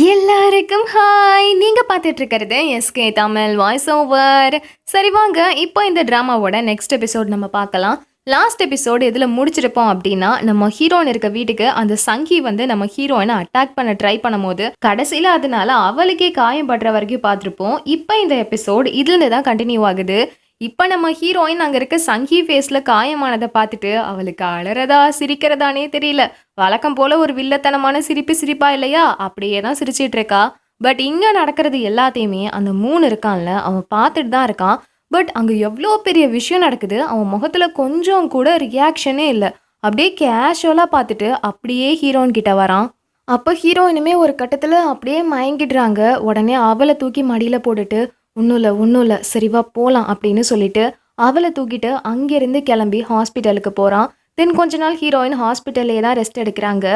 எல்லாருக்கும் ஹாய் நீங்கள் பார்த்துட்டு இருக்கிறது எஸ்கே தமிழ் வாய்ஸ் ஓவர் சரி வாங்க இப்போ இந்த ட்ராமாவோட நெக்ஸ்ட் எபிசோட் நம்ம பார்க்கலாம். லாஸ்ட் எபிசோடு எதில் முடிச்சிருப்போம் அப்படின்னா நம்ம ஹீரோயின் இருக்க வீட்டுக்கு அந்த சங்கி வந்து நம்ம ஹீரோயினை அட்டாக் பண்ண ட்ரை பண்ணும்போது கடைசியில் அதனால அவளுக்கே காயம் படுற வரைக்கும் பார்த்துருப்போம். இப்போ இந்த எபிசோடு இதுலேருந்து தான் கண்டினியூ ஆகுது. இப்போ நம்ம ஹீரோயின் அங்கே இருக்க சங்கி ஃபேஸில் காயமானதை பார்த்துட்டு அவளுக்கு அழறதா சிரிக்கிறதானே தெரியல. வழக்கம் போல் ஒரு வில்லத்தனமான சிரிப்பு சிரிப்பா இல்லையா? அப்படியே தான் சிரிச்சிட்டு இருக்கா. பட் இங்கே நடக்கிறது எல்லாத்தையுமே அந்த மூணு இருக்கான்ல அவன் பார்த்துட்டு தான் இருக்கான். பட் அங்கே எவ்வளோ பெரிய விஷயம் நடக்குது அவன் முகத்தில் கொஞ்சம் கூட ரியாக்ஷனே இல்லை. அப்படியே கேஷுவலாக பார்த்துட்டு அப்படியே ஹீரோயின் கிட்ட வரான். அப்போ ஹீரோயினுமே ஒரு கட்டத்தில் அப்படியே மயங்கிடுறாங்க. உடனே அவளை தூக்கி மடியில் போட்டுட்டு ஒன்றும் இல்லை ஒன்றும் இல்லை. சரிவா போகலாம் அப்படின்னு சொல்லிட்டு அவளை தூக்கிட்டு அங்கேருந்து கிளம்பி ஹாஸ்பிட்டலுக்கு போகிறான் தென் கொஞ்ச நாள் ஹீரோயின் ஹாஸ்பிட்டல்லே தான் ரெஸ்ட் எடுக்கிறாங்க.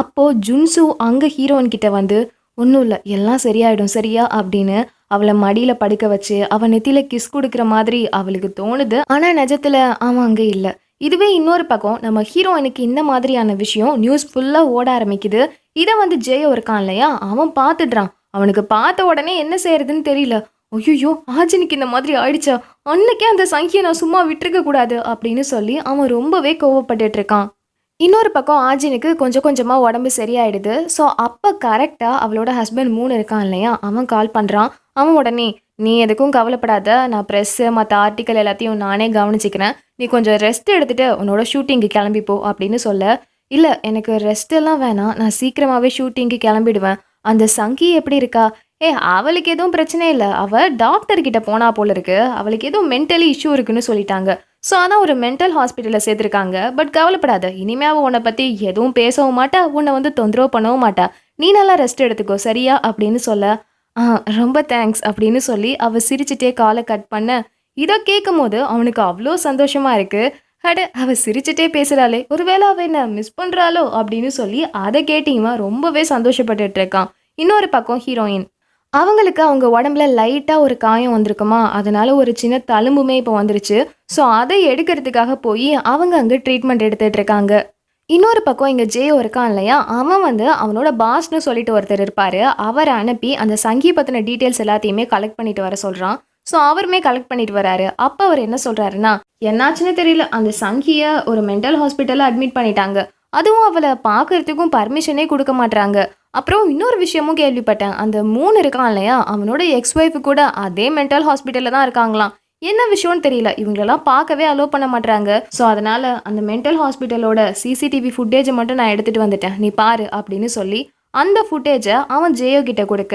அப்போது ஜுன்சு அங்கே ஹீரோயின் கிட்ட வந்து ஒன்றும் இல்லை எல்லாம் சரியாயிடும் சரியா? அப்படின்னு அவளை மடியில் படுக்க வச்சு அவன் நெத்தியில் கிஸ் கொடுக்குற மாதிரி அவளுக்கு தோணுது. ஆனால் நிஜத்தில் அவன் அங்கே இல்லை. இதுவே இன்னொரு பக்கம் நம்ம ஹீரோயினுக்கு இந்த மாதிரியான விஷயம் நியூஸ் ஃபுல்லாக ஓட ஆரம்பிக்குது. இதை வந்து ஜெயோ இருக்கான் இல்லையா? அவன் பார்த்துடுறான். அவனுக்கு பார்த்த உடனே என்ன செய்யறதுன்னு தெரியல. ஐயோ ஆஜினிக்கு இந்த மாதிரி ஆயிடுச்சா? அன்னைக்கே அந்த சங்கியை நான் சும்மா விட்டுருக்க கூடாது அப்படின்னு சொல்லி அவன் ரொம்பவே கோவப்பட்டுட்டு இருக்கான். இன்னொரு பக்கம் ஆஜினுக்கு கொஞ்சம் கொஞ்சமாக உடம்பு சரியாயிடுது. ஸோ அப்போ கரெக்டாக அவளோட ஹஸ்பண்ட் மூணு இருக்கான் இல்லையா? அவன் கால் பண்ணுறான் அவன் உடனே நீ எதுக்கும் கவலைப்படாத. நான் ப்ரெஸ்ஸு மற்ற ஆர்டிக்கல் எல்லாத்தையும் நானே கவனிச்சிக்கிறேன். நீ கொஞ்சம் ரெஸ்ட் எடுத்துட்டு உன்னோட ஷூட்டிங்க்கு கிளம்பி போ அப்படின்னு சொல்ல இல்லை எனக்கு ரெஸ்ட் எல்லாம் வேணாம். நான் சீக்கிரமாகவே ஷூட்டிங்க்கு கிளம்பிடுவேன். அந்த சங்கி எப்படி இருக்கா? ஏ அவளுக்கு எதுவும் பிரச்சனை இல்லை. அவள் டாக்டர்கிட்ட போனா போல இருக்கு. அவளுக்கு எதுவும் மென்டலி இஷ்யூ இருக்குன்னு சொல்லிட்டாங்க. ஸோ அதான் ஒரு மென்டல் ஹாஸ்பிட்டலில் சேர்த்துருக்காங்க. பட் கவலைப்படாத. இனிமே அவள் உன்னை பற்றி எதுவும் பேசவும் மாட்டா. உன்னை வந்து தொந்தரவு பண்ணவும் மாட்டா. நீ நல்லா ரெஸ்ட் எடுத்துக்கோ சரியா? அப்படின்னு சொல்ல ஆ ரொம்ப தேங்க்ஸ் அப்படின்னு சொல்லி அவள் சிரிச்சிட்டே காலை கட் பண்ண. இதை கேட்கும் போது அவனுக்கு அவ்வளோ சந்தோஷமாக இருக்குது அட அவள் சிரிச்சிட்டே பேசுகிறாளே ஒருவேளை அவள் என்ன மிஸ் பண்ணுறாளோ அப்படின்னு சொல்லி அதை கேட்டு ரொம்பவே சந்தோஷப்பட்டுட்டு இருக்கான். இன்னொரு பக்கம் ஹீரோயின் அவங்களுக்கு அவங்க உடம்புல லைட்டாக ஒரு காயம் வந்திருக்குமா? அதனால ஒரு சின்ன தழும்புமே இப்போ வந்துருச்சு. ஸோ அதை எடுக்கிறதுக்காக போய் அவங்க அங்கே ட்ரீட்மெண்ட் எடுத்துகிட்டு இருக்காங்க. இன்னொரு பக்கம் இங்கே ஜே இருக்கான் இல்லையா? அவன் வந்து அவனோட பாஸ்னு சொல்லிட்டு ஒருத்தர் இருப்பார். அவரை அனுப்பி அந்த சங்கி பற்றின டீட்டெயில்ஸ் எல்லாத்தையுமே கலெக்ட் பண்ணிட்டு வர சொல்கிறான் ஸோ அவருமே கலெக்ட் பண்ணிட்டு வராரு. அப்போ அவர் என்ன சொல்கிறாருன்னா என்னாச்சுன்னு தெரியல. அந்த சங்கியை ஒரு மென்டல் ஹாஸ்பிட்டலில் அட்மிட் பண்ணிட்டாங்க. அதுவும் அவளை பார்க்கறதுக்கும் பர்மிஷனே கொடுக்க மாட்டாங்க அப்புறம் இன்னொரு விஷயமும் கேள்விப்பட்டேன். அந்த மூணு இருக்கான் இல்லையா? அவனோட எக்ஸ் ஒய்ஃபு கூட அதே மென்டல் ஹாஸ்பிட்டலில் தான் இருக்காங்களாம். என்ன விஷயம்னு தெரியல. இவங்களெல்லாம் பார்க்கவே அலோவ் பண்ண மாட்றாங்க. ஸோ அதனால் அந்த மென்டல் ஹாஸ்பிட்டலோட சிசிடிவி ஃபுட்டேஜை மட்டும் நான் எடுத்துகிட்டு வந்துட்டேன். நீ பாரு அப்படின்னு சொல்லி அந்த ஃபுட்டேஜை அவன் ஜேயோ கிட்ட கொடுக்க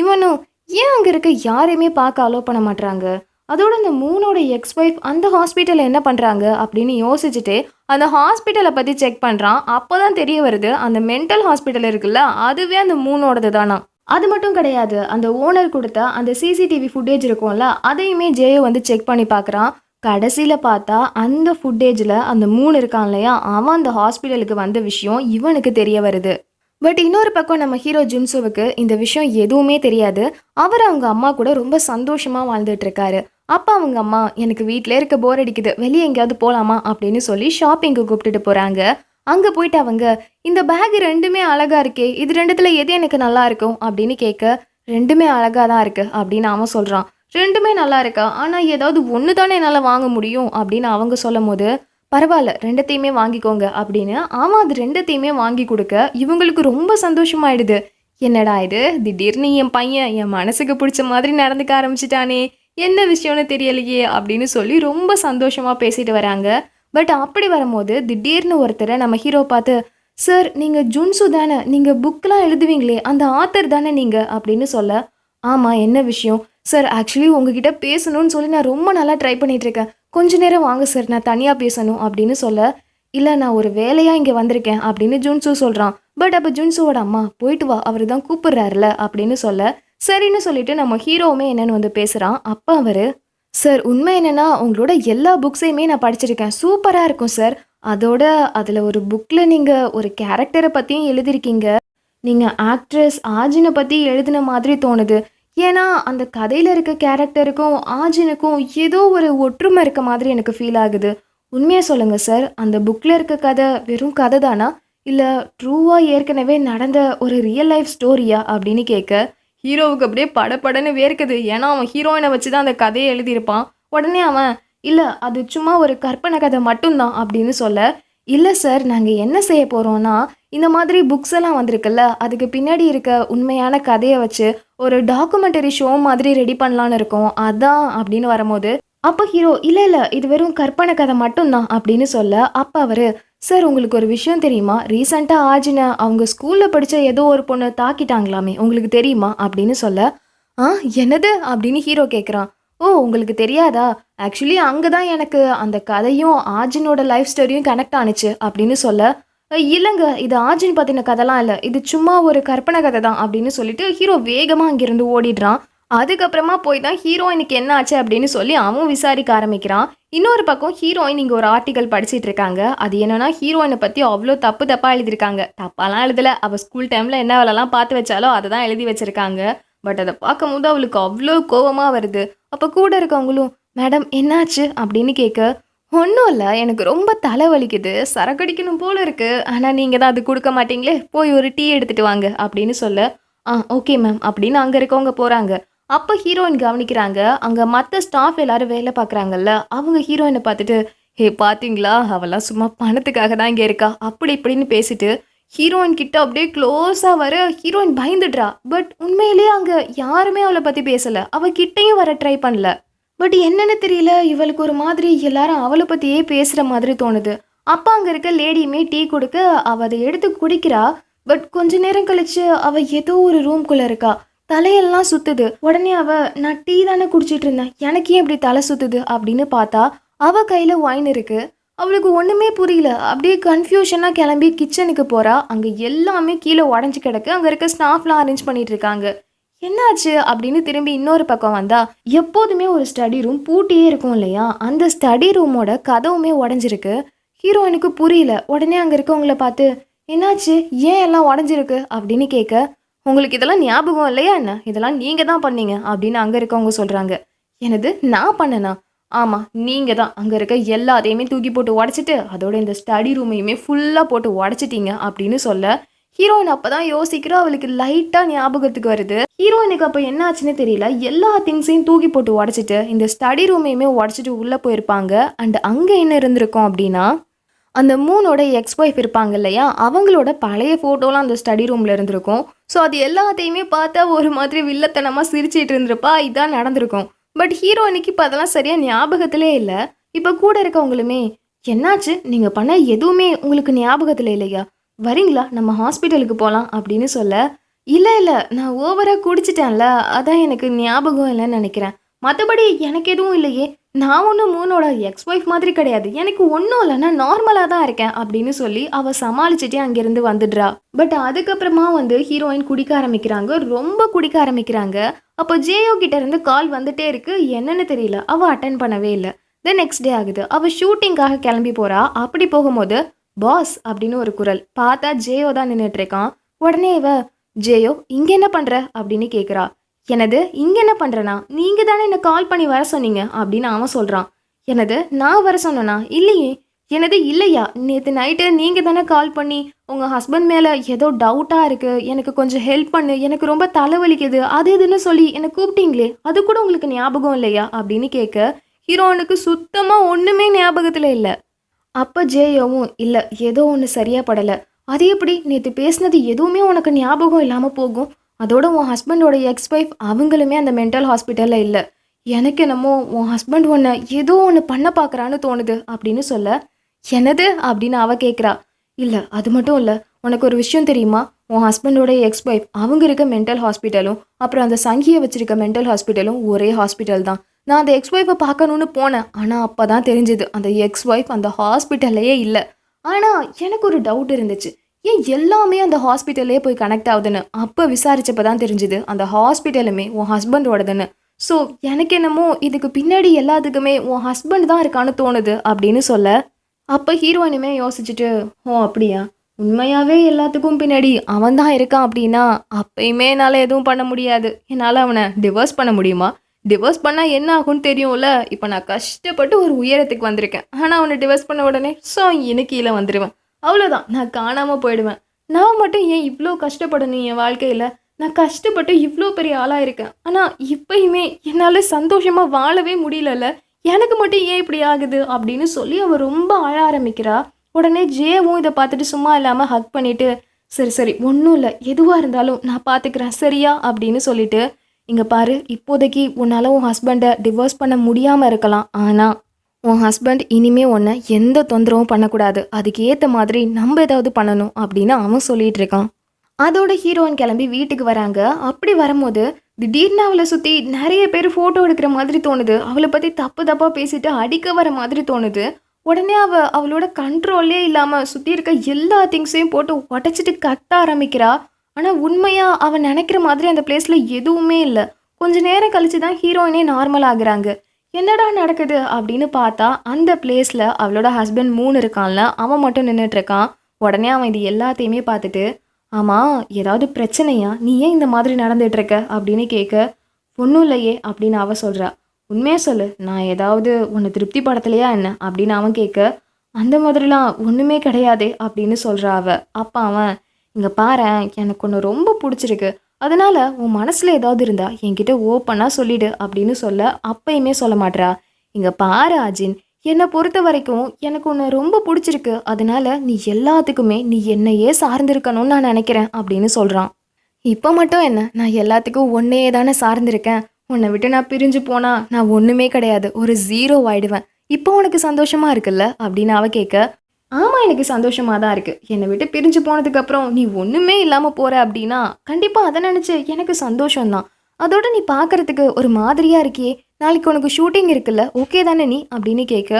இவனும் ஏன் அங்கே இருக்க யாரையுமே பார்க்க அலோவ் பண்ண மாட்டாங்க அதோட அந்த மூணோட எக்ஸ் ஒய்ஃப் அந்த ஹாஸ்பிட்டலில் என்ன பண்ணுறாங்க அப்படின்னு யோசிச்சுட்டு அந்த ஹாஸ்பிட்டலை பற்றி செக் பண்ணுறான் அப்போ தான் தெரிய வருது அந்த மென்டல் ஹாஸ்பிட்டல் இருக்குல்ல அதுவே அந்த மூணோடது தானா அது மட்டும் கிடையாது அந்த ஓனர் கொடுத்த அந்த சிசிடிவி ஃபுட்டேஜ் இருக்கும்ல அதையுமே ஜேயோ வந்து செக் பண்ணி பார்க்குறான் கடைசியில் பார்த்தா அந்த ஃபுட்டேஜில் அந்த மூணு இருக்கான் இல்லையா அவன் அந்த ஹாஸ்பிட்டலுக்கு வந்த விஷயம் இவனுக்கு தெரிய வருது. பட் இன்னொரு பக்கம் நம்ம ஹீரோ ஜுன்சுவுக்கு இந்த விஷயம் எதுவுமே தெரியாது. அவர் அவங்க அம்மா கூட ரொம்ப சந்தோஷமா வாழ்ந்துட்டு இருக்காரு அப்பா அவங்க அம்மா எனக்கு வீட்டிலே இருக்க போர் அடிக்குது. வெளியே எங்கேயாவது போகலாமா அப்படின்னு சொல்லி ஷாப்பிங்க்கு கூப்பிட்டுட்டு போறாங்க. அங்கே போயிட்டு அவங்க இந்த பேக் ரெண்டுமே அழகா இருக்கே. இது ரெண்டுத்துல எது எனக்கு நல்லா இருக்கும்? அப்படின்னு கேட்க ரெண்டுமே அழகா தான் இருக்கு அப்படின்னு அவன் சொல்றான். ரெண்டுமே நல்லா இருக்கா? ஆனால் ஏதாவது ஒன்று தானே என்னால் வாங்க முடியும்? அப்படின்னு அவங்க சொல்லும் போது பரவாயில்ல ரெண்டத்தையுமே வாங்கிக்கோங்க அப்படின்னு. ஆமாம் அது ரெண்டத்தையுமே வாங்கி கொடுக்க இவங்களுக்கு ரொம்ப சந்தோஷமாயிடுது. என்னடா இது? திடீர்னு என் பையன் என் மனசுக்கு பிடிச்ச மாதிரி நடந்துக்க ஆரம்பிச்சிட்டானே என்ன விஷயம்னு தெரியலையே அப்படின்னு சொல்லி ரொம்ப சந்தோஷமாக பேசிட்டு வராங்க. பட் அப்படி வரும்போது திடீர்னு ஒருத்தரை நம்ம ஹீரோ பார்த்து சார் நீங்கள் ஜுன்சு தானே நீங்கள் புக்கெலாம் எழுதுவீங்களே அந்த ஆத்தர் தானே நீங்கள் அப்படின்னு சொல்ல ஆமாம் என்ன விஷயம்? சார் ஆக்சுவலி உங்ககிட்ட பேசணும்னு சொல்லி நான் ரொம்ப நல்லா ட்ரை பண்ணிகிட்ருக்கேன் இருக்கேன். கொஞ்ச நேரம் வாங்க சார் நான் தனியாக பேசணும் அப்படின்னு சொல்ல இல்லை நான் ஒரு வேலையாக இங்கே வந்திருக்கேன் அப்படின்னு ஜுன்சு சொல்கிறான் பட் அப்போ ஜுன்சுவோட அம்மா போயிட்டு வா அவர் தான் கூப்பிடுறாருல அப்படின்னு சொல்ல சரின்னு சொல்லிட்டு நம்ம ஹீரோவுமே என்னன்னு வந்து பேசுகிறான் அப்போ அவர் சார் உண்மை என்னென்னா உங்களோட எல்லா புக்ஸையுமே நான் படிச்சிருக்கேன். சூப்பராக இருக்கும் சார் அதோட அதில் ஒரு புக்கில் நீங்கள் ஒரு கேரக்டரை பற்றியும் எழுதியிருக்கீங்க நீங்கள் ஆக்ட்ரஸ் ஆஜினை பற்றி எழுதின மாதிரி தோணுது. ஏன்னா அந்த கதையில் இருக்க கேரக்டருக்கும் ஆஜினுக்கும் ஏதோ ஒரு ஒற்றுமை இருக்க மாதிரி எனக்கு ஃபீல் ஆகுது. உண்மையாக சொல்லுங்கள் சார் அந்த புக்கில் இருக்க கதை வெறும் கதை தானா? இல்லை ட்ரூவாக ஏற்கனவே நடந்த ஒரு ரியல் லைஃப் ஸ்டோரியா அப்படின்னு கேட்க ஹீரோவுக்கு அப்படியே படப்படன்னு வேர்க்குது. ஏன்னா அவன் ஹீரோயினை வச்சு தான் அந்த கதையை எழுதியிருப்பான். உடனே அவன் இல்லை அது சும்மா ஒரு கற்பனை கதை மட்டும்தான் அப்படின்னு சொல்ல இல்லை சார் நாங்கள் என்ன செய்ய போகிறோன்னா இந்த மாதிரி புக்ஸ் எல்லாம் வந்திருக்குல்ல அதுக்கு பின்னாடி இருக்க உண்மையான கதையை வச்சு ஒரு டாக்குமெண்டரி ஷோ மாதிரி ரெடி பண்ணலான்னு இருக்கோம். அதான் அப்படின்னு வரும்போது அப்போ ஹீரோ இல்லை இல்லை இது வெறும் கற்பனை கதை மட்டும்தான் அப்படின்னு சொல்ல அப்போ அவர் சார் உங்களுக்கு ஒரு விஷயம் தெரியுமா? ரீசண்டாக ஆஜினை அவங்க ஸ்கூலில் படித்த ஏதோ ஒரு பொண்ணு தாக்கிட்டாங்களாமே உங்களுக்கு தெரியுமா? அப்படின்னு சொல்ல ஆ என்னது? அப்படின்னு ஹீரோ கேட்குறான் ஓ உங்களுக்கு தெரியாதா? ஆக்சுவலி அங்கே தான் எனக்கு அந்த கதையும் ஆஜினோட லைஃப் ஸ்டோரியும் கனெக்ட் ஆனுச்சு அப்படின்னு சொல்ல இல்லைங்க இது ஆஜின் பற்றின கதைலாம் இல்லை. இது சும்மா ஒரு கற்பனை கதை தான் அப்படின்னு சொல்லிட்டு ஹீரோ வேகமாக அங்கேருந்து ஓடிடுறான். அதுக்கப்புறமா போய் தான் ஹீரோயினுக்கு என்ன ஆச்சு அப்படின்னு சொல்லி அவன் விசாரிக்க ஆரம்பிக்கிறான். இன்னொரு பக்கம் ஹீரோயின் இங்கே ஒரு ஆர்டிக்கல் படிச்சுட்டு இருக்காங்க. அது என்னன்னா ஹீரோயினை பற்றி அவ்வளோ தப்பு தப்பாக எழுதியிருக்காங்க. தப்பாலாம் எழுதலை. அவள் ஸ்கூல் டைமில் என்ன வேலைலாம் பார்த்து வச்சாலோ அதை தான் எழுதி வச்சுருக்காங்க. பட் அதை பார்க்கும்போது அவளுக்கு அவ்வளோ கோவமாக வருது. அப்போ கூட இருக்கவங்களும் மேடம் என்னாச்சு? அப்படின்னு கேட்க ஒன்றும் இல்லை எனக்கு ரொம்ப தலை வலிக்குது. சரக்கடிக்கணும் போல இருக்குது ஆனால் நீங்கள் தான் அது கொடுக்க மாட்டீங்களே. போய் ஒரு டீ எடுத்துட்டு வாங்க அப்படின்னு சொல்ல ஆ ஓகே மேம் அப்படின்னு அங்கே இருக்கவங்க போகிறாங்க அப்போ ஹீரோயின் கவனிக்கிறாங்க அங்கே மற்ற ஸ்டாஃப் எல்லாரும் வேலை பார்க்குறாங்கல்ல அவங்க ஹீரோயினை பார்த்துட்டு ஹே பார்த்தீங்களா அவெல்லாம் சும்மா பணத்துக்காக தான் இங்கே இருக்கா? அப்படி இப்படின்னு பேசிட்டு ஹீரோயின் கிட்ட அப்படியே க்ளோஸாக வர ஹீரோயின் பயந்துடுறா. பட் உண்மையிலேயே அங்கே யாருமே அவளை பற்றி பேசலை. அவள் கிட்டேயும் வர ட்ரை பண்ணல. பட் என்னென்னு தெரியல. இவளுக்கு ஒரு மாதிரி எல்லாரும் அவளை பற்றியே பேசுகிற மாதிரி தோணுது. அப்பா அங்கே இருக்க லேடியுமே டீ கொடுக்க அவள் அதை எடுத்து குடிக்கிறா. பட் கொஞ்ச நேரம் கழிச்சு அவ ஏதோ ஒரு ரூம்குள்ளே இருக்கா. தலையெல்லாம் சுத்துது. உடனே அவ நான் டீ தானே குடிச்சிட்டு இருந்தேன். எனக்கு ஏன் இப்படி தலை சுத்துது? அப்படின்னு பார்த்தா அவ கையில ஒயின் இருக்கு. அவளுக்கு ஒண்ணுமே புரியல. அப்படியே கன்ஃபியூஷனா கிளம்பி கிச்சனுக்கு போறா. அங்க எல்லாமே கீழே உடஞ்சி கிடக்கு. அங்க இருக்க ஸ்டாஃப்லாம் அரேஞ்ச் பண்ணிட்டு இருக்காங்க. என்னாச்சு அப்படின்னு திரும்பி இன்னொரு பக்கம் வந்தா எப்போதுமே ஒரு ஸ்டடி ரூம் பூட்டியே இருக்கும் இல்லையா? அந்த ஸ்டடி ரூமோட கதவுமே உடஞ்சிருக்கு. ஹீரோயினுக்கு புரியல. உடனே அங்கே இருக்கவங்கள பார்த்து என்னாச்சு? ஏன் எல்லாம் உடஞ்சிருக்கு? அப்படின்னு கேட்க உங்களுக்கு இதெல்லாம் ஞாபகம் இல்லையா என்ன? இதெல்லாம் நீங்க தான் பண்ணீங்க. அப்படின்னு அங்கே இருக்கவங்க சொல்றாங்க. எனது நான் பண்ணனா? ஆமாம் நீங்கள் தான். அங்கே இருக்க எல்லாத்தையுமே தூக்கி போட்டு உடைச்சிட்டு அதோட இந்த ஸ்டடி ரூமையுமே ஃபுல்லாக போட்டு உடச்சிட்டீங்க அப்படின்னு சொல்ல ஹீரோயின் அப்பதான் யோசிக்கிறோம் அவளுக்கு லைட்டா ஞாபகத்துக்கு வருது. ஹீரோயினுக்கு அப்ப என்ன ஆச்சுன்னு தெரியல. எல்லா திங்ஸையும் தூக்கி போட்டு உடைச்சிட்டு இந்த ஸ்டடி ரூமையுமே உடைச்சிட்டு உள்ள போயிருப்பாங்க. அண்ட் அங்க என்ன இருந்திருக்கும் அப்படின்னா அந்த மூணோட எக்ஸ் ஒய்ஃப் இருப்பாங்க இல்லையா? அவங்களோட பழைய ஃபோட்டோலாம் அந்த ஸ்டடி ரூமில் இருந்திருக்கும். ஸோ அது எல்லாத்தையுமே பார்த்தா ஒரு மாதிரி வில்லத்தனமாக சிரிச்சிட்டு இருந்திருப்பா. இதான் நடந்திருக்கும். பட் ஹீரோயினுக்கு இப்போ அதெல்லாம் சரியாக ஞாபகத்திலே இல்லை. இப்போ கூட இருக்கவங்களுமே என்னாச்சு? நீங்கள் பண்ண எதுவுமே உங்களுக்கு ஞாபகத்தில் இல்லையா? வரீங்களா? நம்ம ஹாஸ்பிட்டலுக்கு போகலாம் அப்படின்னு சொல்ல இல்லை இல்லை நான் ஓவராக குடிச்சிட்டேன்ல அதான் எனக்கு ஞாபகம் இல்லைன்னு நினைக்கிறேன். மற்றபடி எனக்கு எதுவும் இல்லையே. நான் ஒன்றும் மூனோட எக்ஸ் ஒய்ஃப் மாதிரி கிடையாது. எனக்கு ஒன்றும் இல்லை நான் நார்மலாக தான் இருக்கேன் அப்படின்னு சொல்லி அவள் சமாளிச்சுட்டே அங்கேருந்து வந்துடுறா. பட் அதுக்கப்புறமா வந்து ஹீரோயின் குடிக்க ஆரம்பிக்கிறாங்க. ரொம்ப குடிக்க ஆரம்பிக்கிறாங்க. அப்போ ஜேயோ கிட்ட இருந்து கால் வந்துட்டே இருக்கு. என்னன்னு தெரியல. அவள் அட்டன் பண்ணவே இல்லை. தென் நெக்ஸ்ட் டே ஆகுது. அவள் ஷூட்டிங்காக கிளம்பி போகிறா அப்படி போகும்போது பாஸ் அப்படின்னு ஒரு குரல். பார்த்தா ஜேயோ தான் நின்றுட்டு இருக்கான் உடனே இவ ஜேயோ இங்க என்ன பண்ற? அப்படின்னு கேக்குறா. எனது இங்க என்ன பண்றனா? நீங்க தானே என்ன கால் பண்ணி வர சொன்னீங்க? அப்படின்னு அவன் சொல்றான். எனது நான் வர சொன்னனா? இல்லையே. எனது இல்லையா? நேற்று நைட்டு நீங்க தானே கால் பண்ணி உங்க ஹஸ்பண்ட் மேல ஏதோ டவுட்டா இருக்கு. எனக்கு கொஞ்சம் ஹெல்ப் பண்ணு. எனக்கு ரொம்ப தலைவலிக்குது. அது இதுன்னு சொல்லி என்னை கூப்பிட்டீங்களே அது கூட உங்களுக்கு ஞாபகம் இல்லையா? அப்படின்னு கேட்க ஹீரோனுக்கு சுத்தமா ஒண்ணுமே ஞாபகத்துல இல்லை. அப்போ ஜேயோவும் இல்லை ஏதோ ஒன்று சரியாக படலை. அது எப்படி? நேற்று பேசினது எதுவுமே உனக்கு ஞாபகம் இல்லாமல் போகும். அதோட உன் ஹஸ்பண்டோட எக்ஸ் ஒய்ஃப் அவங்களுமே அந்த மென்டல் ஹாஸ்பிட்டலில் இல்லை. எனக்கு என்னமோ உன் ஹஸ்பண்ட் ஒன்று ஏதோ ஒன்று பண்ண பார்க்குறான்னு தோணுது அப்படின்னு சொல்ல எனது அப்படின்னு அவ கேட்குறா இல்லை அது மட்டும் இல்லை உனக்கு ஒரு விஷயம் தெரியுமா? உன் ஹஸ்பண்டோட எக்ஸ் ஒய்ஃப் அவங்க இருக்க மென்டல் ஹாஸ்பிட்டலும் அப்புறம் அந்த சங்கியை வச்சிருக்க மென்டல் ஹாஸ்பிட்டலும் ஒரே ஹாஸ்பிட்டல் தான். நான் அந்த எக்ஸ் ஒய்ஃபை பார்க்கணுன்னு போனேன். ஆனால் அப்போ தான் தெரிஞ்சுது அந்த எக்ஸ் ஒய்ஃப் அந்த ஹாஸ்பிட்டல்லையே இல்லை. ஆனால் எனக்கு ஒரு டவுட் இருந்துச்சு. ஏன் எல்லாமே அந்த ஹாஸ்பிட்டல்லே போய் கனெக்ட் ஆகுதுன்னு? அப்போ விசாரிச்சப்ப தான் தெரிஞ்சுது அந்த ஹாஸ்பிட்டலுமே உன் ஹஸ்பண்டோடதுன்னு ஸோ எனக்கு என்னமோ இதுக்கு பின்னாடி எல்லாத்துக்குமே உன் ஹஸ்பண்ட் தான் இருக்கான்னு தோணுது அப்படின்னு சொல்ல அப்போ ஹீரோயினுமே யோசிச்சுட்டு ஓ அப்படியா? உண்மையாகவே எல்லாத்துக்கும் பின்னாடி அவன் தான் இருக்கான் அப்படின்னா அப்பயுமே என்னால் எதுவும் பண்ண முடியாது. என்னால் அவனை டிவோர்ஸ் பண்ண முடியுமா? டிவோர்ஸ் பண்ணால் என்ன ஆகும்னு தெரியும்ல? இப்போ நான் கஷ்டப்பட்டு ஒரு உயரத்துக்கு வந்திருக்கேன். ஆனால் அவனை டிவோர்ஸ் பண்ண உடனே ஸோ எனக்கு கீழே வந்துடுவேன் அவ்வளோதான் நான் காணாமல் போயிடுவேன். நான் மட்டும் ஏன் இவ்வளோ கஷ்டப்படணும் என் வாழ்க்கையில்? நான் கஷ்டப்பட்டு இவ்வளோ பெரிய ஆளாக இருக்கேன். ஆனால் இப்பயுமே என்னால் சந்தோஷமாக வாழவே முடியலல்ல. எனக்கு மட்டும் ஏன் இப்படி ஆகுது? அப்படின்னு சொல்லி அவள் ரொம்ப அழ ஆரம்பிக்கிறா. உடனே ஜேவும் இதை பார்த்துட்டு சும்மா இல்லாமல் ஹக் பண்ணிவிட்டு சரி சரி ஒன்றும் இல்லை. எதுவாக இருந்தாலும் நான் பார்த்துக்கிறேன் சரியா? அப்படின்னு சொல்லிட்டு இங்கே பாரு இப்போதைக்கு உன்னால் உன் ஹஸ்பண்டை டிவோர்ஸ் பண்ண முடியாமல் இருக்கலாம். ஆனால் உன் ஹஸ்பண்ட் இனிமே உன்னை எந்த தொந்தரவும் பண்ணக்கூடாது. அதுக்கு ஏற்ற மாதிரி நம்ம ஏதாவது பண்ணணும் அப்படின்னு அவன் சொல்லிட்டு இருக்கான். அதோட ஹீரோயின் கிளம்பி வீட்டுக்கு வராங்க. அப்படி வரும்போது திடீர்னு அவளை சுற்றி நிறைய பேர் ஃபோட்டோ எடுக்கிற மாதிரி தோணுது. அவளை பற்றி தப்பு தப்பாக பேசிட்டு அடிக்க வர மாதிரி தோணுது. உடனே அவள் அவளோட கண்ட்ரோல்லே இல்லாமல் சுற்றி இருக்க எல்லா திங்ஸையும் போட்டு உடச்சிட்டு கத்த ஆரம்பிக்கிறா. ஆனால் உண்மையாக அவன் நினைக்கிற மாதிரி அந்த பிளேஸில் எதுவுமே இல்லை. கொஞ்ச நேரம் கழிச்சு தான் ஹீரோயினே நார்மல் ஆகுறாங்க. என்னடா நடக்குது அப்படின்னு பார்த்தா அந்த பிளேஸில் அவளோட ஹஸ்பண்ட் மூணு இருக்கான்ல அவன் மட்டும் நின்றுட்டுருக்கான் உடனே அவன் இது எல்லாத்தையுமே பார்த்துட்டு ஆமாம் ஏதாவது பிரச்சனையா? நீ ஏன் இந்த மாதிரி நடந்துகிட்ருக்க இருக்க? அப்படின்னு கேட்க ஒன்றும் இல்லையே அப்படின்னு அவள் சொல்கிறா உண்மையாக சொல்லு நான் ஏதாவது உன்னை படத்துலையா என்ன? அப்படின்னு அவன் கேட்க அந்த மாதிரிலாம் ஒன்றுமே கிடையாதே அப்படின்னு சொல்கிறா அவள் அப்போ அவன் இங்கே பாரேன் எனக்கு ஒன்று ரொம்ப பிடிச்சிருக்கு. அதனால் உன் மனசில் ஏதாவது இருந்தால் என்கிட்ட ஓப்பனாக சொல்லிடு அப்படின்னு சொல்ல அப்பயுமே சொல்ல மாட்றா. இங்கே பாரு அஜின். என்னை பொறுத்த வரைக்கும் எனக்கு உன்னை ரொம்ப பிடிச்சிருக்கு. அதனால நீ எல்லாத்துக்குமே நீ என்னையே சார்ந்திருக்கணும்னு நான் நினைக்கிறேன் அப்படின்னு சொல்கிறான் இப்போ மட்டும் என்ன நான் எல்லாத்துக்கும் ஒன்னையே தானே சார்ந்திருக்கேன். உன்னை விட்டு நான் பிரிஞ்சு போனால் நான் ஒன்றுமே கிடையாது. ஒரு ஜீரோ ஆயிடுவேன். இப்போ உனக்கு சந்தோஷமாக இருக்குல்ல? அப்படின்னு அவ கேட்க ஆமாம் எனக்கு சந்தோஷமாக தான் இருக்குது என்னை விட்டு பிரிஞ்சு போனதுக்கப்புறம் நீ ஒன்றுமே இல்லாமல் போகிற அப்படின்னா கண்டிப்பாக அதை நினச்சி எனக்கு சந்தோஷம்தான். அதோட நீ பார்க்கறதுக்கு ஒரு மாதிரியாக இருக்கியே. நாளைக்கு உனக்கு ஷூட்டிங் இருக்குல்ல ஓகே தானே நீ? அப்படின்னு கேட்க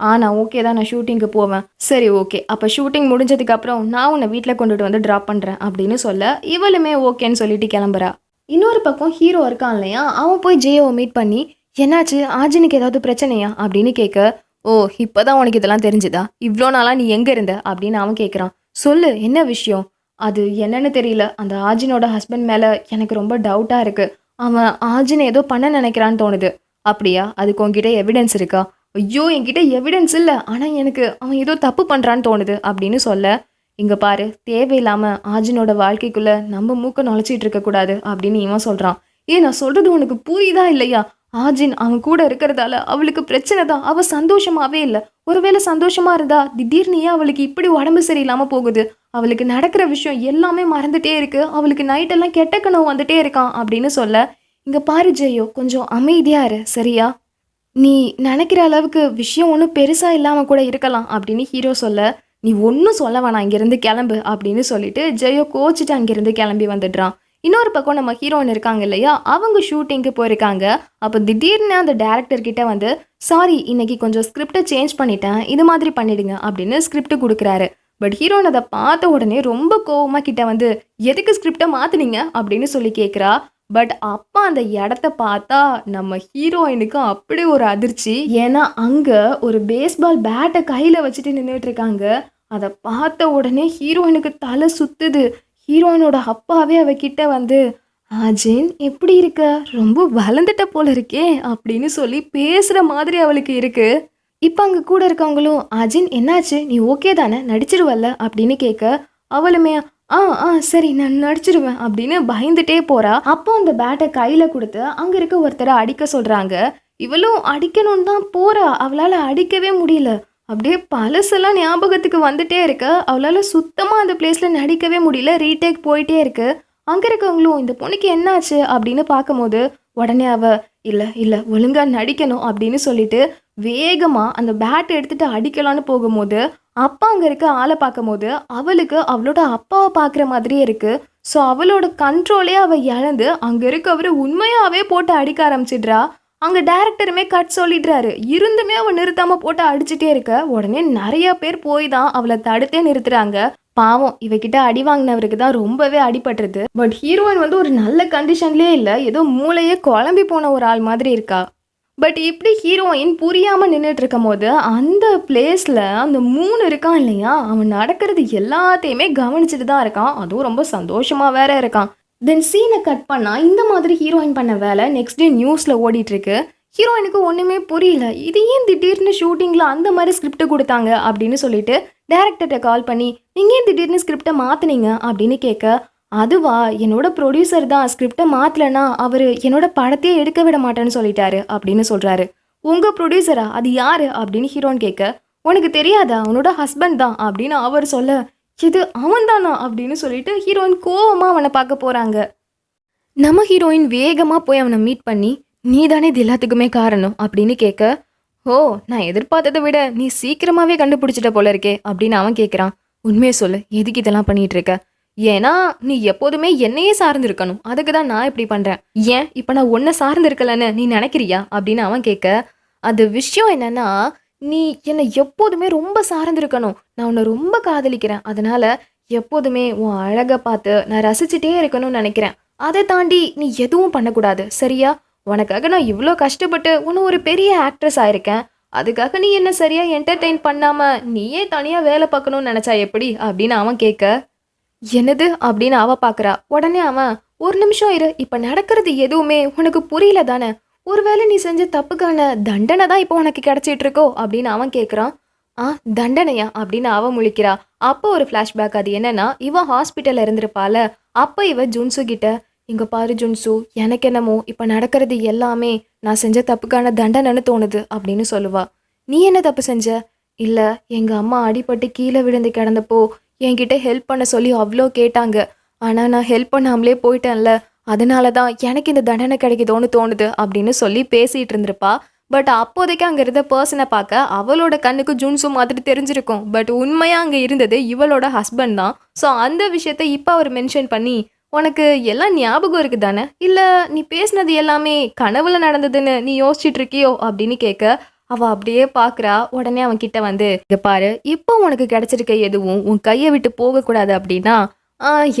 ஆ நான் ஓகே தான் நான் ஷூட்டிங்க்கு போவேன். சரி ஓகே அப்போ ஷூட்டிங் முடிஞ்சதுக்கப்புறம் நான் உன்னை வீட்டில் கொண்டுட்டு வந்து ட்ராப் பண்ணுறேன் அப்படின்னு சொல்ல இவளுமே ஓகேன்னு சொல்லிட்டு கிளம்புறா. இன்னொரு பக்கம் ஹீரோ இருக்கான் இல்லையா? அவன் போய் ஜேயோவை மீட் பண்ணி என்னாச்சு? ஆஜினுக்கு ஏதாவது பிரச்சனையா? அப்படின்னு கேட்க ஓ இப்போதான் உனக்கு இதெல்லாம் தெரிஞ்சுதா? இவ்வளோ நாளாக நீ எங்கே இருந்த? அப்படின்னு அவன் கேட்குறான் சொல்லு என்ன விஷயம்? அது என்னன்னு தெரியல. அந்த ஆஜினோட ஹஸ்பண்ட் மேலே எனக்கு ரொம்ப டவுட்டாக இருக்குது அவன் ஆஜினை ஏதோ பண்ண நினைக்கிறான்னு தோணுது. அப்படியா? அதுக்கு உங்ககிட்ட எவிடன்ஸ் இருக்கா? ஐயோ என்கிட்ட எவிடன்ஸ் இல்லை. ஆனால் எனக்கு அவன் ஏதோ தப்பு பண்ணுறான்னு தோணுது அப்படின்னு சொல்ல இங்கே பாரு தேவையில்லாமல் ஆஜினோட வாழ்க்கைக்குள்ளே நம்ம மூக்க நுழைச்சிட்டு இருக்கக்கூடாது அப்படின்னு இவன் சொல்கிறான் ஏ நான் சொல்கிறது உனக்கு புரியுதா இல்லையா? ஆஜின் அவன் கூட இருக்கிறதால அவளுக்கு பிரச்சனை தான். அவள் சந்தோஷமாவே இல்லை. ஒருவேளை சந்தோஷமா இருந்தா திடீர்னு ஏன் அவளுக்கு இப்படி உடம்பு சரியில்லாமல் போகுது? அவளுக்கு நடக்கிற விஷயம் எல்லாமே மறந்துட்டே இருக்கு. அவளுக்கு நைட்டெல்லாம் கெட்ட கனவு வந்துட்டே இருக்கான் அப்படின்னு சொல்ல இங்கே பாரு ஜெயோ கொஞ்சம் அமைதியாக இரு சரியா? நீ நினைக்கிற அளவுக்கு விஷயம் ஒன்றும் பெருசாக இல்லாமல் கூட இருக்கலாம் அப்படின்னு ஹீரோ சொல்ல நீ ஒன்றும் சொல்ல வேணாம் இங்கேருந்து கிளம்பு அப்படின்னு சொல்லிட்டு ஜெயோ கோச்சிட்டு அங்கேருந்து கிளம்பி வந்துடுறான். இன்னொரு பக்கம் நம்ம ஹீரோயின் இருக்காங்க இல்லையா? அவங்க ஷூட்டிங்க்கு போயிருக்காங்க. அப்போ திடீர்னு அந்த டேரக்டர் கிட்ட வந்து சாரி இன்னைக்கு கொஞ்சம் ஸ்கிரிப்டை சேஞ்ச் பண்ணிட்டேன். இது மாதிரி பண்ணிடுங்க அப்படின்னு ஸ்கிரிப்ட் கொடுக்குறாரு. பட் ஹீரோயின் அதை பார்த்த உடனே ரொம்ப கோவமா கிட்ட வந்து எதுக்கு ஸ்கிரிப்டை மாத்துனீங்க? அப்படின்னு சொல்லி கேட்குறா பட் அப்பா அந்த இடத்த பார்த்தா நம்ம ஹீரோயினுக்கு அப்படி ஒரு அதிர்ச்சி. ஏன்னா அங்க ஒரு பேஸ்பால் பேட்டை கையில வச்சுட்டு நின்றுட்டு இருக்காங்க. அதை பார்த்த உடனே ஹீரோயினுக்கு தலை சுத்துது. ஹீரோயினோட அப்பாவே அவகிட்ட வந்து அஜின் எப்படி இருக்க? ரொம்ப வளர்ந்துட்ட போல இருக்கே அப்படின்னு சொல்லி பேசுகிற மாதிரி அவளுக்கு இருக்கு. இப்போ அங்கே கூட இருக்கவங்களும் அஜின் என்னாச்சு? நீ ஓகே தானே? நடிச்சிருவல்ல? அப்படின்னு கேட்க அவளுமே ஆ ஆ சரி நான் நடிச்சிருவேன் அப்படின்னு பயந்துட்டே போறா. அப்போ அந்த பேட்டை கையில் கொடுத்து அங்கே இருக்க ஒருத்தரை அடிக்க சொல்றாங்க. இவளும் அடிக்கணும்னு தான் போறா. அவளால் அடிக்கவே முடியல. அப்படியே பழசெல்லாம் ஞாபகத்துக்கு வந்துட்டே இருக்கு. அவளால் சுத்தமாக அந்த பிளேஸில் நடிக்கவே முடியல. ரீடேக் போயிட்டே இருக்கு. அங்கே இருக்கவங்களும் இந்த பொண்ணுக்கு என்னாச்சு? அப்படின்னு பார்க்கும்போது உடனே அவ இல்லை இல்லை ஒழுங்காக நடிக்கணும் அப்படின்னு சொல்லிட்டு வேகமாக அந்த பேட் எடுத்துட்டு அடிக்கலான்னு போகும்போது அப்பா அங்கே இருக்க ஆளை பார்க்கும்போது அவளுக்கு அவளோட அப்பாவை பார்க்குற மாதிரியே இருக்குது ஸோ அவளோட கண்ட்ரோலே அவள் இழந்து அங்கே இருக்கவரு உண்மையாகவே போட்டு அடிக்க ஆரம்பிச்சிடுறா. அங்கே டேரக்டருமே கட் சொல்லிடுறாரு. இருந்துமே அவள் நிறுத்தாமல் போட்டு அடிச்சுட்டே இருக்க. உடனே நிறைய பேர் போய் தான் அவளை தடுத்தே நிறுத்துறாங்க. பாவம் இவகிட்ட அடி வாங்கினவருக்கு தான் ரொம்பவே அடிபட்டுருது பட் ஹீரோயின் வந்து ஒரு நல்ல கண்டிஷன்லேயே இல்லை. ஏதோ மூளையே குழம்பி போன ஒரு ஆள் மாதிரி இருக்கா. பட் இப்படி ஹீரோயின் புரியாமல் நின்றுட்டு இருக்கும் போது அந்த பிளேஸில் அந்த மூணு இருக்கான் இல்லையா? அவன் நடக்கிறது எல்லாத்தையுமே கவனிச்சுட்டு தான் இருக்கான். அதுவும் ரொம்ப சந்தோஷமாக வேற இருக்கான். தென் சீனை கட் பண்ணால் இந்த மாதிரி ஹீரோயின் பண்ண வேலை நெக்ஸ்ட் டே நியூஸில் ஓடிட்டுருக்கு. ஹீரோயினுக்கு ஒன்றுமே புரியல. இது ஏன் திடீர்னு ஷூட்டிங்கில் அந்த மாதிரி ஸ்கிரிப்ட் கொடுத்தாங்க அப்படின்னு சொல்லிட்டு டேரக்டர்கிட்ட கால் பண்ணி நீங்கள் ஏன் திடீர்னு ஸ்கிரிப்டை மாற்றுனீங்க அப்படின்னு கேட்க அதுவா என்னோட ப்ரொடியூசர் தான் ஸ்கிரிப்டை மாற்றலனா அவர் என்னோட படத்தையே எடுக்க விட மாட்டேன்னு சொல்லிட்டாரு அப்படின்னு சொல்கிறாரு உங்கள் ப்ரொடியூசரா அது யாரு? அப்படின்னு ஹீரோன் கேட்க உனக்கு தெரியாதா? உன்னோட ஹஸ்பண்ட் தான் அப்படின்னு அவர் சொல்ல இது அவன் தானா அப்படின்னு சொல்லிட்டு ஹீரோயின் கோவமாக அவனை பார்க்க போகிறாங்க நம்ம ஹீரோயின் வேகமாக போய் அவனை மீட் பண்ணி நீ தானே இது எல்லாத்துக்குமே காரணம் அப்படின்னு கேட்க ஓ நான் எதிர்பார்த்ததை விட நீ சீக்கிரமாகவே கண்டுபிடிச்சிட்ட போல இருக்கே அப்படின்னு அவன் கேட்குறான் உண்மையை சொல்லு எதுக்கு இதெல்லாம் பண்ணிட்டு இருக்க? ஏன்னா நீ எப்போதுமே என்னையே சார்ந்து இருக்கணும் அதுக்கு தான் நான் இப்படி பண்ணுறேன் ஏன்? இப்போ நான் உன்னை சார்ந்து இருக்கலன்னு நீ நினைக்கிறியா? அப்படின்னு அவன் கேட்க அது விஷயம் என்னன்னா நீ என்னை எப்போதுமே ரொம்ப சார்ந்து இருக்கணும் நான் உன்னை ரொம்ப காதலிக்கிறேன். அதனால எப்போதுமே உன் அழகை பார்த்து நான் ரசிச்சுட்டே இருக்கணும்னு நினைக்கிறேன். அதை தாண்டி நீ எதுவும் பண்ணக்கூடாது சரியா? உனக்காக நான் இவ்வளோ கஷ்டப்பட்டு உன்னை ஒரு பெரிய ஆக்ட்ரஸ் ஆயிருக்கேன். அதுக்காக நீ என்ன சரியாக என்டர்டெயின் பண்ணாமல் நீயே தனியாக வேலை பார்க்கணும்னு நினச்சா எப்படி? அப்படின்னு அவன் கேட்க என்னது? அப்படின்னு அவ பார்க்குறா. உடனே அவன் ஒரு நிமிஷம் இரு. இப்போ நடக்கிறது எதுவுமே உனக்கு புரியல தானே? ஒருவேளை நீ செஞ்ச தப்புக்கான தண்டனை தான் இப்போ உனக்கு கிடச்சிட்டு இருக்கோ? அப்படின்னு அவன் கேட்குறான். ஆ தண்டனையா? அப்படின்னு அவ முழிக்கிறா. அப்போ ஒரு ஃப்ளாஷ்பேக் அது என்னன்னா இவன் ஹாஸ்பிட்டலில் இருந்திருப்பால அப்போ இவ ஜுன்சு கிட்ட இங்க பாரு ஜுன்சு எனக்கு என்னமோ இப்போ நடக்கிறது எல்லாமே நான் செஞ்ச தப்புக்கான தண்டனைன்னு தோணுது அப்படின்னு சொல்லுவா. நீ என்ன தப்பு செஞ்ச? இல்லை எங்கள் அம்மா அடிபட்டு கீழே விழுந்து கிடந்தப்போ என்கிட்ட ஹெல்ப் பண்ண சொல்லி அவ்வளோ கேட்டாங்க. ஆனால் நான் ஹெல்ப் பண்ணாமலே போயிட்டேன்ல அதனால தான் எனக்கு இந்த தண்டனை கிடைக்குதோன்னு தோணுது அப்படின்னு சொல்லி பேசிகிட்டு இருந்திருப்பா. பட் அப்போதைக்கு அங்கே இருந்த பர்சனை பார்க்க அவளோட கண்ணுக்கு ஜூன்ஸு மாதிரி தெரிஞ்சிருக்கும். பட் உண்மையாக அங்கே இருந்தது இவளோட ஹஸ்பண்ட் தான். ஸோ அந்த விஷயத்த இப்போ அவர் மென்ஷன் பண்ணி உனக்கு எல்லாம் ஞாபகம் இருக்கு தானே இல்லை நீ பேசினது எல்லாமே கனவுல நடந்ததுன்னு நீ யோசிச்சுட்டு இருக்கியோ? அப்படின்னு கேட்க அவ அப்படியே பார்க்குறா. உடனே அவன் கிட்ட வந்து இங்கே பாரு இப்போ உனக்கு கிடைச்சிருக்க எதுவும் உன் கையை விட்டு போகக்கூடாது அப்படின்னா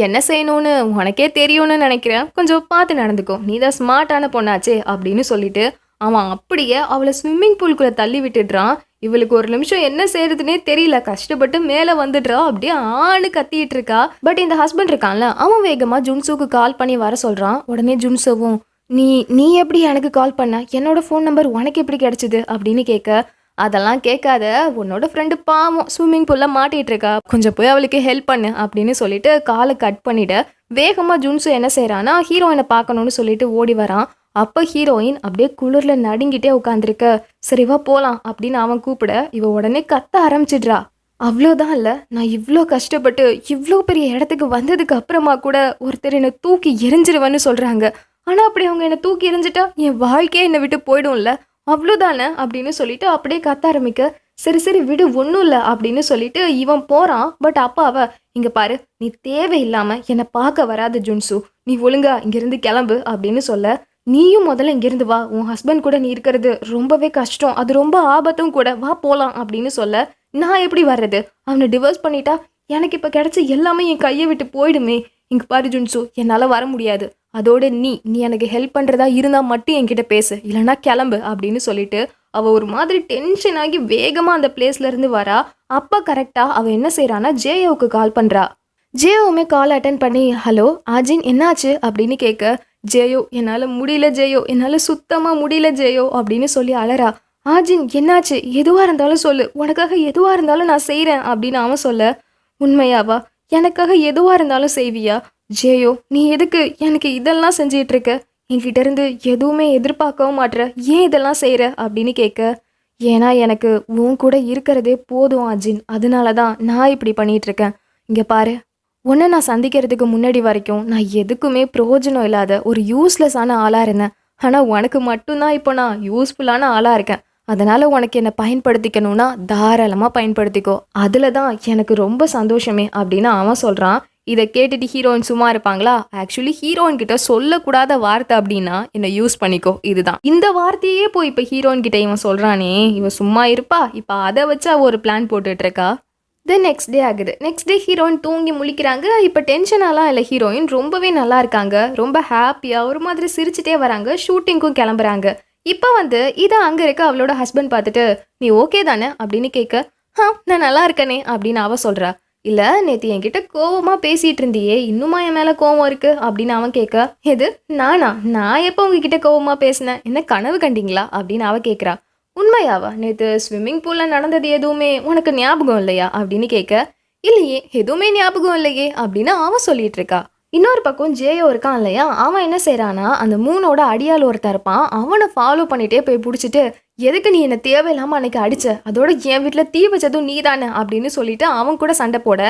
என்ன செய்யணும்னு உனக்கே தெரியும்னு நினைக்கிறேன். கொஞ்சம் பார்த்து நடந்துக்கும் நீ தான் ஸ்மார்ட்டான பொண்ணாச்சே அப்படின்னு சொல்லிட்டு அவன் அப்படியே அவளை ஸ்விம்மிங் பூல்குள்ளே தள்ளி விட்டுடுறான் இவளுக்கு ஒரு நிமிஷம் என்ன செய்யறதுனே தெரியல. கஷ்டப்பட்டு மேலே வந்துடுறா. அப்படியே ஆணு கத்திட்டு இருக்கா. பட் இந்த ஹஸ்பண்ட் இருக்கான்ல அவன் வேகமாக ஜுன்சுக்கு கால் பண்ணி வர சொல்கிறான் உடனே ஜுன்சுவும் நீ நீ எப்படி எனக்கு கால் பண்ண? என்னோட ஃபோன் நம்பர் உனக்கு எப்படி கிடைச்சிது? அப்படின்னு கேட்க அதெல்லாம் கேட்காத. உன்னோட ஃப்ரெண்டு பாவம் ஸ்விம்மிங் பூலில் மாட்டிட்டு இருக்கா. கொஞ்சம் போய் அவளுக்கு ஹெல்ப் பண்ணு அப்படின்னு சொல்லிட்டு காலை கட் பண்ணிட வேகமாக ஜுன்சு என்ன செய்கிறான்னா ஹீரோயினை பார்க்கணுன்னு சொல்லிட்டு ஓடி வரான். அப்போ ஹீரோயின் அப்படியே குளிரில் நடுங்கிட்டே உட்காந்துருக்க சரிவா போகலாம் அப்படின்னு அவன் கூப்பிட இவ உடனே கத்த ஆரம்பிச்சிடுறா. அவ்வளோதான் இல்லை நான் இவ்வளோ கஷ்டப்பட்டு இவ்வளோ பெரிய இடத்துக்கு வந்ததுக்கு அப்புறமா கூட ஒருத்தர் என்னை தூக்கி எரிஞ்சிருவேன்னு சொல்கிறாங்க ஆனால் அப்படி அவங்க என்னை தூக்கி எரிஞ்சிட்டா என் வாழ்க்கையே என்னை விட்டு போயிடும்ல. அவ்வளோதானே அப்படின்னு சொல்லிட்டு அப்படியே கத்த ஆரம்பிக்க சரி சரி விடு ஒன்றும் இல்லை அப்படின்னு சொல்லிட்டு இவன் போகிறான் பட் அப்பா இங்கே பாரு நீ தேவையில்லாமல் என்னை பார்க்க வராத ஜுன்சு. நீ ஒழுங்கா இங்கேருந்து கிளம்பு அப்படின்னு சொல்ல நீயும் முதல்ல இங்கேருந்து வா. உன் ஹஸ்பண்ட் கூட நீ இருக்கிறது ரொம்பவே கஷ்டம். அது ரொம்ப ஆபத்தும் கூட. வா போகலாம் அப்படின்னு சொல்ல நான் எப்படி வர்றது? அவனை டிவோர்ஸ் பண்ணிட்டா எனக்கு இப்போ கிடச்ச எல்லாமே என் கையை விட்டு போயிடுமே. இங்கே பாரு ஜுன்சு என்னால் வர முடியாது. அதோட நீ நீ எனக்கு ஹெல்ப் பண்ணுறதா இருந்தால் மட்டும் என்கிட்ட பேசு. இல்லைன்னா கிளம்பு அப்படின்னு சொல்லிட்டு அவள் ஒரு மாதிரி டென்ஷன் ஆகி வேகமாக அந்த பிளேஸ்லேருந்து வரா. அப்போ கரெக்டாக அவள் என்ன செய்கிறான்னா ஜேயோவுக்கு கால் பண்ணுறா ஜேயோவுமே கால் அட்டன் பண்ணி ஹலோ ஆஜின் என்னாச்சு? அப்படின்னு கேட்க ஜெயோ என்னால் முடியல ஜெயோ என்னால் சுத்தமாக முடியல ஜெயோ அப்படின்னு சொல்லி அலறா. ஆஜின் என்னாச்சு? எதுவாக இருந்தாலும் சொல்லு. உனக்காக எதுவாக இருந்தாலும் நான் செய்கிறேன் அப்படின்னு அவன் சொல்ல. உண்மையாவா? எனக்காக எதுவாக இருந்தாலும் செய்வியா? ஜேயோ நீ எதுக்கு எனக்கு இதெல்லாம் செஞ்சிட்டு இருக்க என்கிட்ட இருந்து எதுவுமே எதிர்பார்க்கவும் மாட்ற. ஏன் இதெல்லாம் செய்கிற அப்படின்னு கேட்க. ஏன்னா எனக்கு உன் கூட இருக்கிறதே போதும் அஜின் அதனால தான் நான் இப்படி பண்ணிகிட்ருக்கேன் இங்கே பாரு. உன்னை நான் சந்திக்கிறதுக்கு முன்னாடி வரைக்கும் நான் எதுக்குமே பிரயோஜனம் இல்லாத ஒரு யூஸ்லெஸ்ஸான ஆளாக இருந்தேன். ஆனால் உனக்கு மட்டும்தான் இப்போ நான் யூஸ்ஃபுல்லான ஆளாக இருக்கேன். அதனால் உனக்கு என்னை பயன்படுத்திக்கணும்னா தாராளமாக பயன்படுத்திக்கோ. அதில் தான் எனக்கு ரொம்ப சந்தோஷமே அப்படின்னு அவன் சொல்கிறான் இதை கேட்டுட்டு ஹீரோயின் சும்மா இருப்பாங்களா? ஆக்சுவலி ஹீரோயின் கிட்ட சொல்லக்கூடாத வார்த்தை அப்படின்னா என்னை யூஸ் பண்ணிக்கோ. இதுதான். இந்த வார்த்தையே போய் இப்போ ஹீரோயின் கிட்ட இவன் சொல்கிறானே இவன் சும்மா இருப்பா. இப்போ அதை வச்சு அவள் ஒரு பிளான் போட்டுட்டு இருக்கா? தென் நெக்ஸ்ட் டே ஆகுது. நெக்ஸ்ட் டே ஹீரோயின் தூங்கி முழிக்கிறாங்க. இப்போ டென்ஷனாலாம் இல்லை. ஹீரோயின் ரொம்பவே நல்லா இருக்காங்க. ரொம்ப ஹாப்பியாக ஒரு மாதிரி சிரிச்சுட்டே வராங்க. ஷூட்டிங்க்கும் கிளம்புறாங்க. இப்போ வந்து இதை அங்கே இருக்க அவளோட ஹஸ்பண்ட் பார்த்துட்டு நீ ஓகே தானே? அப்படின்னு கேட்க ஆ நான் நல்லா இருக்கனே அப்படின்னு அவ சொல்கிறா இல்லை நேற்று என்கிட்ட கோவமாக பேசிகிட்டு இருந்தியே. இன்னுமா என் மேலே கோவம் இருக்கு? அப்படின்னு அவன் கேட்க எது? நானா? நான் எப்போ உங்ககிட்ட கோவமாக பேசினேன்? என்ன கனவு கண்டிங்களா? அப்படின்னு அவ கேட்குறா. உண்மையாவா? நேற்று ஸ்விம்மிங் பூலில் நடந்தது எதுவுமே உனக்கு ஞாபகம் இல்லையா? அப்படின்னு கேட்க இல்லையே எதுவுமே ஞாபகம் இல்லையே அப்படின்னு அவன் சொல்லிட்டு இருக்கா. இன்னொரு பக்கம் ஜேயோ இருக்கான் இல்லையா? அவன் என்ன செய்கிறானா அந்த மூனோட அடியால் ஒருத்தன் இருப்பான். அவனை ஃபாலோ பண்ணிட்டே போய் பிடிச்சிட்டு எதுக்கு நீ என்னை தேவையில்லாமல் அன்னைக்கு அடித்த அதோட என் வீட்டில் தீ வச்சதும் நீ தானே அப்படின்னு சொல்லிட்டு அவன் கூட சண்டை போட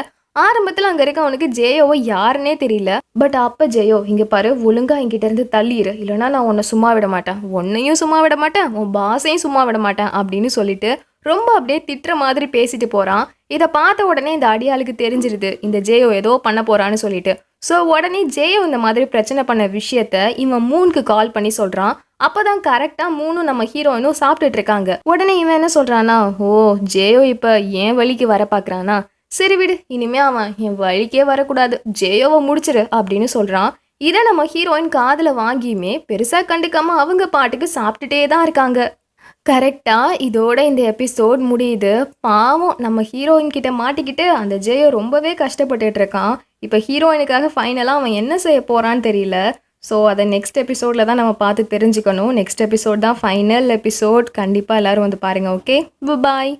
ஆரம்பத்தில் அங்கே இருக்க அவனுக்கு ஜேயோவை யாருன்னே தெரியல. பட் அப்போ ஜெயோ இங்கே பாரு ஒழுங்கா என்கிட்ட இருந்து தள்ளிடு இல்லைன்னா நான் உன்னை சும்மா விட மாட்டேன். உன்னையும் சும்மா விட மாட்டேன். உன் பாசையும் சும்மா விட மாட்டேன். அப்படின்னு சொல்லிட்டு ரொம்ப அப்படியே திட்டுற மாதிரி பேசிட்டு போகிறான் இதை பார்த்த உடனே இந்த அடியாளுக்கு தெரிஞ்சிருது இந்த ஜெயோ ஏதோ பண்ண போகிறான்னு சொல்லிட்டு. ஸோ உடனே ஜெயோ இந்த மாதிரி பிரச்சனை பண்ண விஷயத்த இவன் மூனுக்கு கால் பண்ணி சொல்கிறான் அப்பதான் கரெக்டாக மூணும் நம்ம ஹீரோயினும் சாப்பிட்டுட்டு இருக்காங்க. உடனே இவன் என்ன சொல்கிறானா ஓ ஜெயோ இப்போ ஏன் வழிக்கு வர பார்க்குறானா சரி விடு இனிமே அவன் என் வழிக்கே வரக்கூடாது. ஜேயோவை முடிச்சிரு அப்படின்னு சொல்கிறான் இதை நம்ம ஹீரோயின் காதில் வாங்கியுமே பெருசாக கண்டுக்காம அவங்க பாட்டுக்கு சாப்பிட்டுட்டே தான் இருக்காங்க. கரெக்டாக இதோட இந்த எபிசோட் முடியுது. பாவம் நம்ம ஹீரோயின் கிட்ட மாட்டிக்கிட்டு அந்த ஜெயோ ரொம்பவே கஷ்டப்பட்டுட்டு இருக்கான். இப்போ ஹீரோயினுக்காக ஃபைனலாக அவன் என்ன செய்ய போகிறான்னு தெரியல. ஸோ அதை நெக்ஸ்ட் எபிசோடில் தான் நம்ம பார்த்து தெரிஞ்சுக்கணும். நெக்ஸ்ட் எபிசோட் தான் ஃபைனல் எபிசோட் கண்டிப்பாக எல்லோரும் வந்து பாருங்கள் ஓகே பாய்